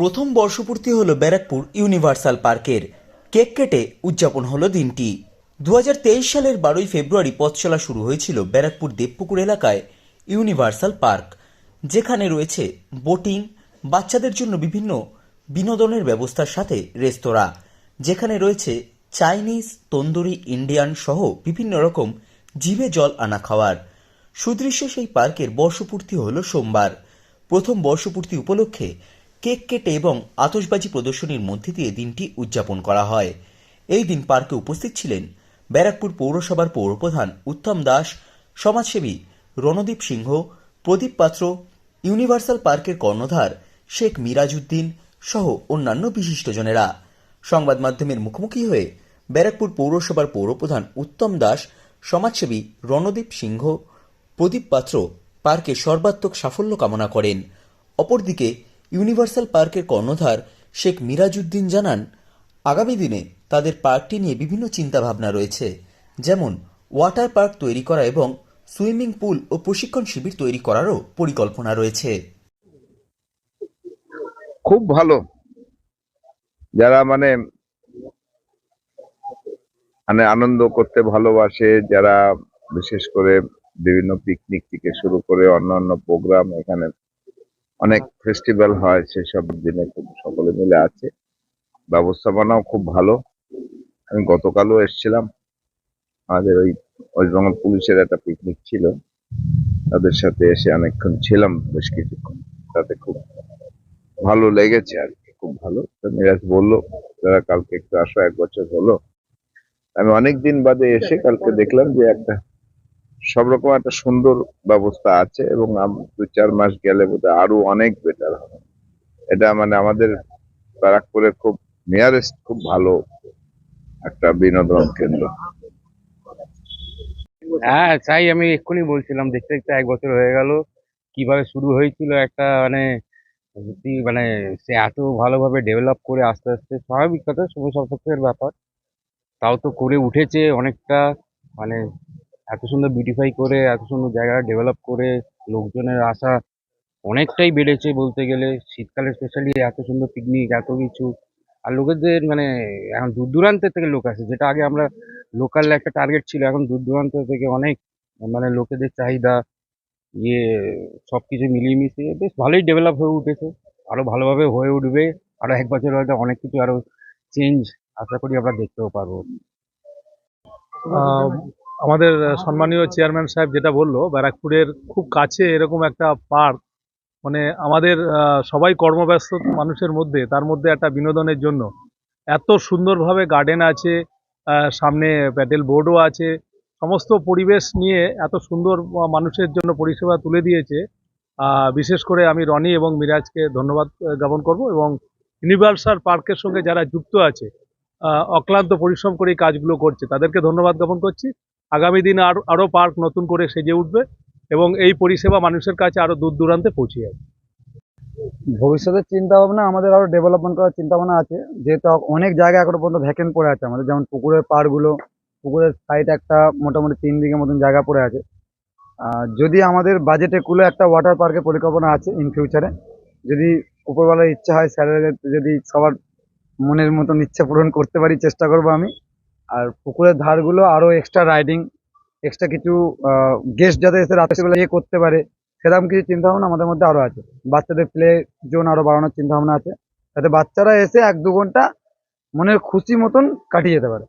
প্রথম বর্ষপূর্তি হলো ব্যারাকপুর ইউনিভার্সাল পার্কের। কেক কেটে উদযাপন হলো দিনটি। দু হাজার তেইশ সালের বারোই ফেব্রুয়ারি পথ চলা শুরু হয়েছিল ব্যারাকপুর দেবপুকুর এলাকায় ইউনিভার্সাল পার্ক, যেখানে রয়েছে বোটিং, বাচ্চাদের জন্য বিভিন্ন বিনোদনের ব্যবস্থার সাথে রেস্তোরাঁ, যেখানে রয়েছে চাইনিজ, তন্দুরি, ইন্ডিয়ান সহ বিভিন্ন রকম জিভে জল আনা খাওয়ার। সুদৃশ্য সেই পার্কের বর্ষপূর্তি হল সোমবার। প্রথম বর্ষপূর্তি উপলক্ষে কেক কেটে এবং আতশবাজি প্রদর্শনীর মধ্যে দিয়ে দিনটি উদযাপন করা হয়। এই দিন পার্কে উপস্থিত ছিলেন ব্যারাকপুর পৌরসভার পৌরপ্রধান উত্তম দাস, সমাজসেবী রণদীপ সিংহ, প্রদীপ পাত্র, ইউনিভার্সাল পার্কের কর্ণধার শেখ মিরাজউদ্দিন সহ অন্যান্য বিশিষ্টজনেরা। সংবাদ মাধ্যমের মুখোমুখি হয়ে ব্যারাকপুর পৌরসভার পৌরপ্রধান উত্তম দাস, সমাজসেবী রণদীপ সিংহ, প্রদীপ পাত্র পার্কে সর্বাত্মক সাফল্য কামনা করেন। অপরদিকে ইউনিভার্সাল পার্কের কর্ণধার শেখ মিরাজউদ্দিন জানান, আগামী দিনে তাদের পার্কটি নিয়ে বিভিন্ন চিন্তাভাবনা রয়েছে, যেমন ওয়াটার পার্ক তৈরি করা এবং সুইমিং পুল ও প্রশিক্ষণ শিবির তৈরি করারও পরিকল্পনা রয়েছে। খুব ভালো। যারা মানে মানে আনন্দ করতে ভালোবাসে, যারা বিশেষ করে বিভিন্ন পিকনিক থেকে শুরু করে অন্যান্য প্রোগ্রাম এখানে অনেক ফেস্টিভ্যাল হয়, সেসব দিনে খুব সকলে মিলে আছে। ব্যবস্থাপনাও খুব ভালো। আমি গতকালও এসেছিলাম। আমাদের ওই ওয়েস্ট বেঙ্গল পুলিশের একটা পিকনিক ছিল। তাদের সাথে এসে অনেকক্ষণ ছিলাম বেশ কিছুক্ষণ। তাতে খুব ভালো লেগেছে আর কি, খুব ভালো। তো মিরাজ বলল, দাদা, কালকে একটু আসো, এক বছর হলো। আমি অনেক দিন বাদে এসে কালকে দেখলাম যে একটা সব রকম একটা সুন্দর ব্যবস্থা আছে এবং দু চার মাস গেলে বোধহয় আরও অনেক বেটার হবে। এটা মানে আমাদের ব্যারাকপুরের খুব নিয়ারেস্ট খুব ভালো একটা বিনোদন কেন্দ্র। হ্যাঁ তাই আমি এক্ষুনি বলছিলাম, দেখতে দেখতে এক বছর হয়ে গেল, কীভাবে শুরু হয়েছিল একটা মানে মানে সে এত ভালোভাবে ডেভেলপ করে আস্তে আস্তে, স্বাভাবিক কথা, শুভ সর্পক্ষের ব্যাপার। তাও তো করে উঠেছে অনেকটা মানে এত সুন্দর বিউটিফাই করে, এত সুন্দর জায়গা ডেভেলপ করে, লোকজনের আসা অনেকটাই বেড়েছে বলতে গেলে। শীতকালে স্পেশালি এত সুন্দর পিকনিক এত কিছু। আর লোকেদের মানে এখন দূর দূরান্তের থেকে লোক আসে, যেটা আগে আমরা লোকাল একটা টার্গেট ছিল, এখন দূর দূরান্ত থেকে অনেক মানে লোকেদের চাহিদা ইয়ে সব কিছু মিলিয়ে মিশিয়ে বেশ ভালোই ডেভেলপ হয়ে উঠেছে। আরও ভালোভাবে হয়ে উঠবে। আরও এক বছর হয়তো অনেক কিছু আরও চেঞ্জ আশা করি আমরা দেখতেও পারব আমাদের সম্মানীয় চেয়ারম্যান সাহেব যেটা বলল, ব্যারাকপুরের খুব কাছে এরকম একটা পার্ক মানে আমাদের সবাই কর্মব্যস্ত মানুষের মধ্যে, তার মধ্যে একটা বিনোদনের জন্য। এত সুন্দরভাবে গার্ডেন আছে সামনে প্যাডেল বোর্ডও আছে, সমস্ত পরিবেশ নিয়ে এত সুন্দর মানুষের জন্য পরিষেবা তুলে দিয়েছে। বিশেষ করে আমি রনি এবং মিরাজকে ধন্যবাদ জ্ঞাপন করব এবং ইউনিভার্সাল পার্কের সঙ্গে যারা যুক্ত আছে অক্লান্ত পরিশ্রম করে কাজগুলো করছে, তাদেরকে ধন্যবাদ জ্ঞাপন করছি। আগামী দিনে আরও আরও পার্ক নতুন করে সেজে উঠবে এবং এই পরিষেবা মানুষের কাছে আরও দূর দূরান্তে পৌঁছে যাবে। ভবিষ্যতের চিন্তা ভাবনা আমাদের আরও ডেভেলপমেন্ট করার চিন্তা ভাবনা আছে। যেহেতু অনেক জায়গা এখনও পর্যন্ত ভ্যাকেন্ট পড়ে আছে আমাদের। যেমন পুকুরের পাড়গুলো, পুকুরের সাইড একটা মোটামুটি তিন বিঘে মতন জায়গা পড়ে আছে। যদি আমাদের বাজেটে কুলে একটা ওয়াটার পার্কের পরিকল্পনা আছে ইন ফিউচারে যদি উপরওয়ালার ইচ্ছা হয়, স্যারের যদি সবার মনের মতন ইচ্ছা পূরণ করতে পারি, চেষ্টা করব আমি। আর পুকুরের ধারগুলো আরও এক্সট্রা রাইডিং এক্সট্রা কিছু গেস্ট যাতে এসে রাত্রিবেলা ইয়ে করতে পারে, সেরকম কিছু চিন্তা ভাবনা আমাদের মধ্যে আরও আছে। বাচ্চাদের প্লে জোন আরও বাড়ানোর চিন্তা ভাবনা আছে, যাতে বাচ্চারা এসে এক দু ঘণ্টা মনের খুশি মতন কাটিয়ে যেতে পারে।